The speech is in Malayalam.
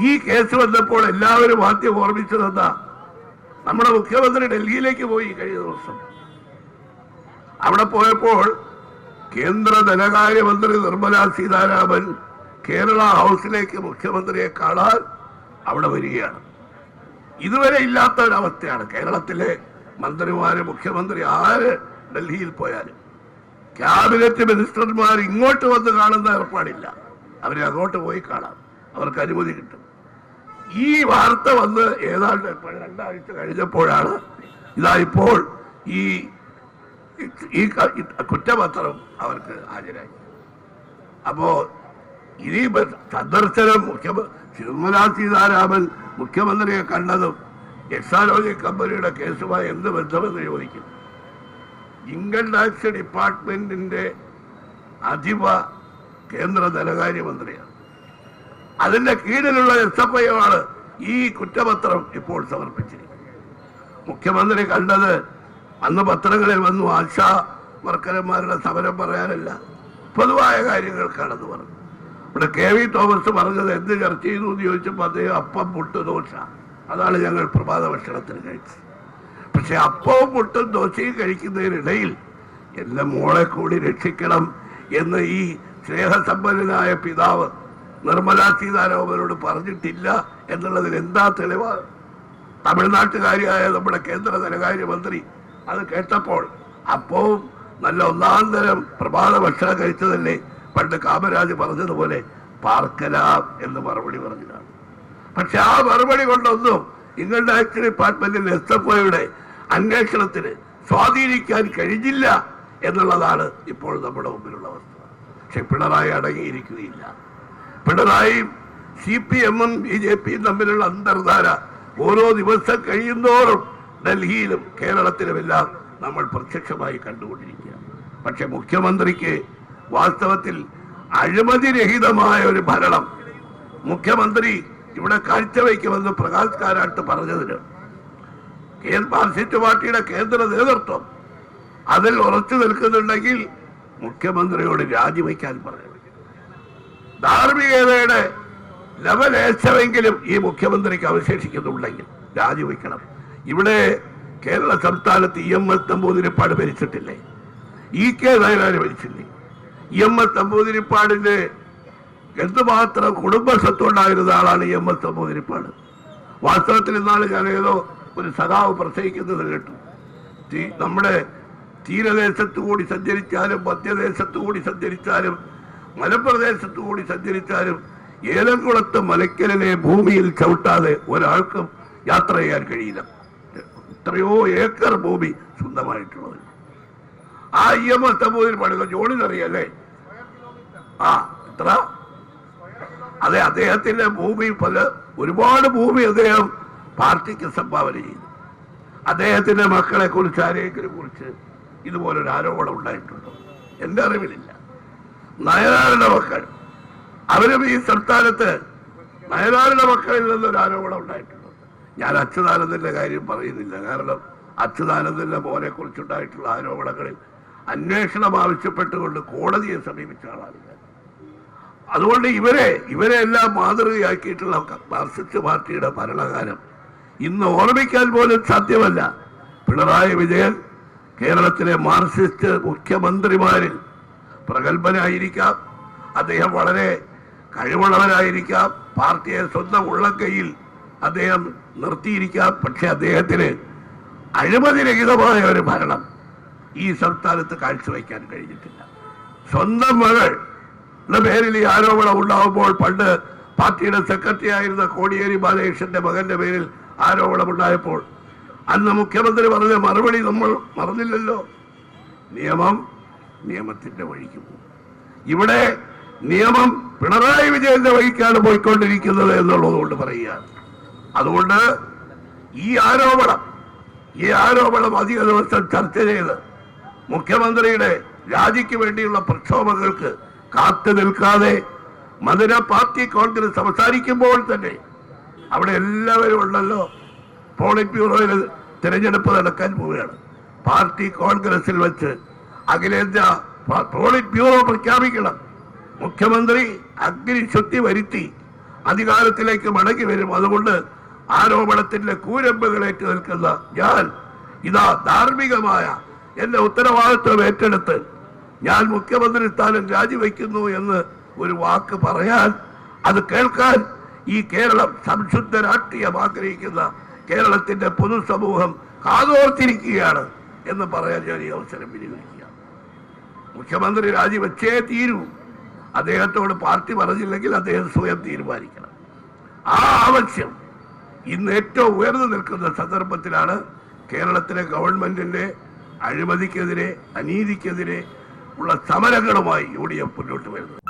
ഈ കേസ് വന്നപ്പോൾ എല്ലാവരും ആദ്യം ഓർമ്മിച്ചതെന്താ? നമ്മുടെ മുഖ്യമന്ത്രി ഡൽഹിയിലേക്ക് പോയി കഴിഞ്ഞ ദിവസം. അവിടെ പോയപ്പോൾ കേന്ദ്ര ധനകാര്യമന്ത്രി നിർമ്മല സീതാരാമൻ കേരള ഹൗസിലേക്ക് മുഖ്യമന്ത്രിയെ കാണാൻ അവിടെ വരികയാണ്. ഇതുവരെ ഇല്ലാത്ത ഒരവസ്ഥയാണ് കേരളത്തിലെ മന്ത്രിമാര് മുഖ്യമന്ത്രി ആര് ഡൽഹിയിൽ പോയാലും. ക്യാബിനറ്റ് മിനിസ്റ്റർമാർ ഇങ്ങോട്ട് വന്ന് കാണുന്ന ഏർപ്പാടില്ല. അവരെ അങ്ങോട്ട് പോയി കാണാം. അവർക്ക് അനുമതി കിട്ടും. ഈ വാർത്ത വന്ന് ഏതാണ്ട് രണ്ടാഴ്ച കഴിഞ്ഞപ്പോഴാണ് ഇതാ ഇപ്പോൾ ഈ ഈ കുറ്റപത്രം അവർക്ക് ഹാജരായി. അപ്പോ ഇനി സന്ദർശനം മുഖ്യമ നിർമ്മലാ സീതാരാമൻ മുഖ്യമന്ത്രിയെ കണ്ടതും എക്സാലോജി കമ്പനിയുടെ കേസുമായി എന്ത് ബന്ധമെന്ന് ചോദിക്കും. ഇൻകം ടാക്സ് ഡിപ്പാർട്ട്മെന്റിന്റെ അധിപ കേന്ദ്ര ധനകാര്യമന്ത്രിയാണ്. അതിന്റെ കീഴിലുള്ള എസ് എഫ് ഐ ആണ് ഈ കുറ്റപത്രം ഇപ്പോൾ സമർപ്പിച്ചിരിക്കുന്നത്. മുഖ്യമന്ത്രി കണ്ടത് അന്ന് പത്രങ്ങളിൽ വന്നു ആശാ വർക്കരന്മാരുടെ സമരം പറയാനല്ല പൊതുവായ കാര്യങ്ങൾക്കാണെന്ന് പറഞ്ഞു. ഇവിടെ കെ വി തോമസ് പറഞ്ഞത് എന്ത് ചർച്ച ചെയ്തു എന്ന് ചോദിച്ചപ്പോൾ അദ്ദേഹം അപ്പം പുട്ട് ദോശ. അതാണ് ഞങ്ങൾ പ്രഭാത ഭക്ഷണത്തിന് കഴിച്ചത്. പക്ഷെ അപ്പവും പുട്ടും ദോശയും കഴിക്കുന്നതിനിടയിൽ എന്റെ മോളെ കൂടി രക്ഷിക്കണം എന്ന് ഈ സ്നേഹസമ്പന്നനായ പിതാവ് നിർമ്മലാ സീതാരാമനോട് പറഞ്ഞിട്ടില്ല എന്നുള്ളതിൽ എന്താ തെളിവ്? തമിഴ്നാട്ടുകാരിയായ നമ്മുടെ കേന്ദ്ര ധനകാര്യമന്ത്രി അത് കേട്ടപ്പോൾ അപ്പവും നല്ല ഒന്നാം തരം പ്രഭാത ഭക്ഷണം കഴിച്ചതല്ലേ? പണ്ട് കാമരാജ് പറഞ്ഞതുപോലെ പാർക്കലാം എന്ന് മറുപടി പറഞ്ഞതാണ്. പക്ഷെ ആ മറുപടി കൊണ്ടൊന്നും നിങ്ങളുടെ ടാക്സ് ഡിപ്പാർട്ട്മെന്റിൽ എസ് എഫ് ഐയുടെ അന്വേഷണത്തിന് സ്വാധീനിക്കാൻ കഴിഞ്ഞില്ല എന്നുള്ളതാണ് ഇപ്പോൾ നമ്മുടെ മുമ്പിലുള്ള വസ്തുത പക്ഷെ പിണറായി അടങ്ങിയിരിക്കുകയില്ല. പിണറായിയും സി പി എമ്മും ബി ജെ പിയും തമ്മിലുള്ള അന്തർധാര ഓരോ ദിവസം കഴിയുന്തോറും ഡൽഹിയിലും കേരളത്തിലുമെല്ലാം നമ്മൾ പ്രത്യക്ഷമായി കണ്ടുകൊണ്ടിരിക്കുക പക്ഷെ മുഖ്യമന്ത്രിക്ക് വാസ്തവത്തിൽ അഴിമതിരഹിതമായ ഒരു ഭരണം മുഖ്യമന്ത്രി ഇവിടെ കാഴ്ചവെക്കുമെന്ന് പ്രകാശ് കാരാട്ട് പറഞ്ഞതിന് മാർക്സിസ്റ്റ് പാർട്ടിയുടെ കേന്ദ്ര നേതൃത്വം അതിൽ ഉറച്ചു നിൽക്കുന്നുണ്ടെങ്കിൽ മുഖ്യമന്ത്രിയോട് രാജിവെക്കാൻ പറഞ്ഞു ധാർമ്മികതയുടെ ലവലേശമെങ്കിലും ഈ മുഖ്യമന്ത്രിക്ക് അവശേഷിക്കുന്നുണ്ടെങ്കിൽ രാജിവെക്കണം. ഇവിടെ കേരള സംസ്ഥാനത്ത് ഇ എം എസ് തമ്പൂതിരിപ്പാട് ഭരിച്ചിട്ടില്ലേ? ഇ കെ നായനാര് ഭരിച്ചില്ലേ? ഇ എം എസ് തമ്പൂതിരിപ്പാടിന്റെ എന്തുമാത്രം കുടുംബസ്വത്തുണ്ടായിരുന്ന ആളാണ് ഇ എം എസ് തമ്പൂതിരിപ്പാട് വാസ്തവത്തിൽ ഇന്നാൾ ഞാൻ ഏതോ ഒരു സഖാവ് പ്രസംഗിക്കുന്നത് കേട്ടു. നമ്മുടെ തീരദേശത്തു കൂടി സഞ്ചരിച്ചാലും മധ്യദേശത്തു കൂടി സഞ്ചരിച്ചാലും മലപ്രദേശത്തു കൂടി സഞ്ചരിച്ചാലും ഏലംകുളത്ത് മലയ്ക്കലിനെ ഭൂമിയിൽ ചവിട്ടാതെ ഒരാൾക്കും യാത്ര ചെയ്യാൻ കഴിയില്ല. എത്രയോ ഏക്കർ ഭൂമി സ്വന്തമായിട്ടുള്ളത്. ആ എസ് തമ്പൂതിരി പണിത ജോണിനറിയല്ലേ ആ എത്ര? അതെ അദ്ദേഹത്തിന്റെ ഭൂമി പല ഒരുപാട് ഭൂമി അദ്ദേഹം പാർട്ടിക്ക് സംഭാവന ചെയ്തു. അദ്ദേഹത്തിന്റെ മക്കളെ കുറിച്ച് ആരെങ്കിലും കുറിച്ച് ഇതുപോലൊരു ആരോപണം ഉണ്ടായിട്ടുണ്ടോ? എന്റെ അറിവിലില്ല. നയനാരുടെ മക്കൾ. അവരും ഈ സംസ്ഥാനത്ത് നയനാരുടെ മക്കളിൽ നിന്നൊരു ആരോപണം ഉണ്ടായിട്ടുണ്ട്. ഞാൻ അച്യുതാനന്ദന്റെ കാര്യം പറയുന്നില്ല. കാരണം അച്യുതാനന്ദന്റെ മോനെ കുറിച്ചുണ്ടായിട്ടുള്ള ആരോപണങ്ങളിൽ അന്വേഷണം ആവശ്യപ്പെട്ടുകൊണ്ട് കോടതിയെ സമീപിച്ച ആളാണ് അതുകൊണ്ട് ഇവരെ ഇവരെ എല്ലാം മാതൃകയാക്കിയിട്ടുള്ള മാർക്സിസ്റ്റ് പാർട്ടിയുടെ ഭരണകാലം ഇന്ന് ഓർമ്മിക്കാൻ പോലും സാധ്യമല്ല. പിണറായി വിജയൻ കേരളത്തിലെ മാർക്സിസ്റ്റ് മുഖ്യമന്ത്രിമാരിൽ പ്രഗത്ഭനായിരിക്കാം. അദ്ദേഹം വളരെ കഴിവുള്ളവരായിരിക്കാം പാർട്ടിയെ സ്വന്തം ഉള്ളക്കൈയിൽ അദ്ദേഹം നിർത്തിയിരിക്കാം. പക്ഷെ അദ്ദേഹത്തിന് അഴിമതിരഹിതമായ ഒരു ഭരണം ഈ സംസ്ഥാനത്ത് കാഴ്ചവെക്കാൻ കഴിഞ്ഞിട്ടില്ല. സ്വന്തം മകൾ പേരിൽ ഈ ആരോപണം ഉണ്ടാകുമ്പോൾ പണ്ട് പാർട്ടിയുടെ സെക്രട്ടറി ആയിരുന്ന കോടിയേരി ബാലകൃഷ്ണന്റെ മകന്റെ പേരിൽ ആരോപണം ഉണ്ടായപ്പോൾ അന്ന് മുഖ്യമന്ത്രി പറഞ്ഞ മറുപടി നമ്മൾ മറന്നില്ലല്ലോ. നിയമം നിയമത്തിന്റെ വഴിക്ക് പോകും. ഇവിടെ നിയമം പിണറായി വിജയന്റെ വഴിക്കാണ് പോയിക്കൊണ്ടിരിക്കുന്നത് എന്നുള്ളത് കൊണ്ട് പറയുകയാണ്. അതുകൊണ്ട് ഈ ആരോപണം ഈ ആരോപണം അധിക ദിവസം ചർച്ച ചെയ്ത് മുഖ്യമന്ത്രിയുടെ രാജിക്ക് വേണ്ടിയുള്ള പ്രക്ഷോഭങ്ങൾക്ക് കാത്തു നിൽക്കാതെ മധുര പാർട്ടി കോൺഗ്രസ് സംസാരിക്കുമ്പോൾ തന്നെ അവിടെ എല്ലാവരും ഉണ്ടല്ലോ. പോളിറ്റ് ബ്യൂറോയിൽ തിരഞ്ഞെടുപ്പ് നടക്കാൻ പോവുകയാണ്. പാർട്ടി കോൺഗ്രസിൽ വെച്ച് അഖിലേന്ത്യാ പോളിറ്റ് ബ്യൂറോ പ്രഖ്യാപിക്കണം. മുഖ്യമന്ത്രി അഗ്നിശുദ്ധി വരുത്തി അധികാരത്തിലേക്ക് മടങ്ങി വരും. അതുകൊണ്ട് ആരോപണത്തിന്റെ കൂരമ്പുകളേറ്റ് നിൽക്കുന്ന ഞാൻ ഇതാ ധാർമ്മികമായ എന്റെ ഉത്തരവാദിത്വം ഏറ്റെടുത്ത് ഞാൻ മുഖ്യമന്ത്രി സ്ഥാനം രാജിവെക്കുന്നു എന്ന് ഒരു വാക്ക് പറയാൻ അത് കേൾക്കാൻ ഈ കേരളം സംശുദ്ധ രാഷ്ട്രീയം ആഗ്രഹിക്കുന്ന കേരളത്തിന്റെ പൊതുസമൂഹം കാതോർത്തിരിക്കുകയാണ് എന്ന് പറയാൻ ഞാൻ ഈ അവസരം വിനിയോഗിക്കുക മുഖ്യമന്ത്രി രാജിവെച്ചേ തീരൂ. അദ്ദേഹത്തോട് പാർട്ടി പറഞ്ഞില്ലെങ്കിൽ അദ്ദേഹം സ്വയം തീരുമാനിക്കണം. ആ ആവശ്യം ഇന്ന് ഏറ്റവും ഉയർന്നു നിൽക്കുന്ന സന്ദർഭത്തിലാണ് കേരളത്തിലെ ഗവൺമെന്റിന്റെ അഴിമതിക്കെതിരെ അനീതിക്കെതിരെ ഉള്ള സമരങ്ങളുമായി യു ഡി എഫ് മുന്നോട്ട് വരുന്നത്.